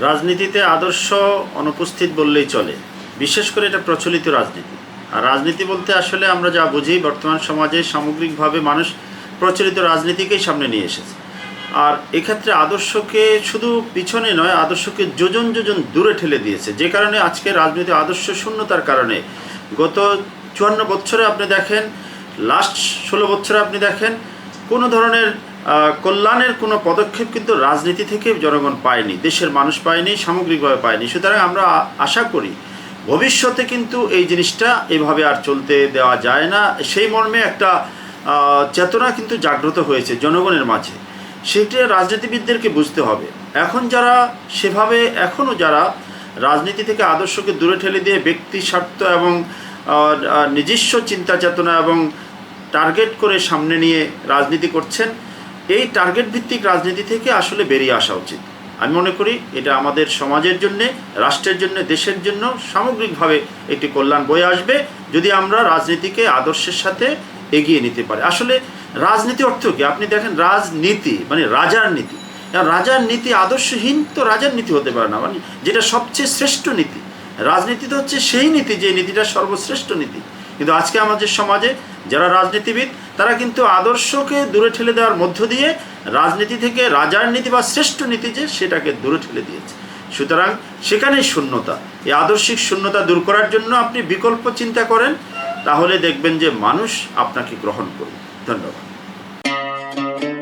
রাজনীতিতে আদর্শ অনুপস্থিত বললেই চলে। বিশেষ করে এটা প্রচলিত রাজনীতি। আর রাজনীতি বলতে আসলে আমরা যা বুঝি, বর্তমান সমাজে সামগ্রিকভাবে মানুষ প্রচলিত রাজনীতিকেই সামনে নিয়ে এসেছে। আর এক্ষেত্রে আদর্শকে শুধু পিছনে নয়, আদর্শকে যোজন যোজন দূরে ঠেলে দিয়েছে। যে কারণে আজকে রাজনীতি আদর্শ শূন্যতার কারণে গত চুয়ান্ন বছরে আপনি দেখেন লাস্ট ষোলো বছরে আপনি দেখেন, কোনো ধরনের কল্যাণের কোনো পদক্ষেপ কিন্তু রাজনীতি থেকে জনগণ পায়নি, দেশের মানুষ পায়নি, সামগ্রিকভাবে পায়নি। সুতরাং আমরা আশা করি, ভবিষ্যতে কিন্তু এই জিনিসটা এভাবে আর চলতে দেওয়া যায় না। সেই মর্মে একটা চেতনা কিন্তু জাগ্রত হয়েছে জনগণের মাঝে। সেটা রাজনীতিবিদদেরকে বুঝতে হবে। এখন যারা, সেভাবে এখনও যারা রাজনীতি থেকে আদর্শকে দূরে ঠেলে দিয়ে ব্যক্তি স্বার্থ এবং নিজস্ব চিন্তা চেতনা এবং টার্গেট করে সামনে নিয়ে রাজনীতি করছেন, এই টার্গেট ভিত্তিক রাজনীতি থেকে আসলে বেরিয়ে আসা উচিত। আমি মনে করি এটা আমাদের সমাজের জন্য, রাষ্ট্রের জন্য, দেশের জন্য সামগ্রিকভাবে একটি কল্যাণ বয়ে আসবে যদি আমরা রাজনীতিকে আদর্শের সাথে এগিয়ে নিতে পারি। আসলে রাজনীতি অর্থ কি? আপনি দেখেন রাজনীতি মানে রাজার নীতি। রাজার নীতি আদর্শহীন তো রাজার নীতি হতে পারে না। মানে যেটা সবচেয়ে শ্রেষ্ঠ নীতি। রাজনীতি তো হচ্ছে সেই নীতি, যে নীতিটা সর্বশ্রেষ্ঠ নীতি। কিন্তু আজকে আমাদের সমাজে যারা রাজনীতিবিদ, তারা কিন্তু আদর্শকে দূরে ঠেলে দেওয়ার মধ্য দিয়ে রাজনীতি থেকে রাজার নীতি বা শ্রেষ্ঠ নীতি যে, সেটাকে দূরে ঠেলে দিয়েছে। সুতরাং সেখানেই শূন্যতা। এই আদর্শিক শূন্যতা দূর করার জন্য আপনি বিকল্প চিন্তা করেন, তাহলে দেখবেন যে মানুষ আপনাকে গ্রহণ করবে। ধন্যবাদ।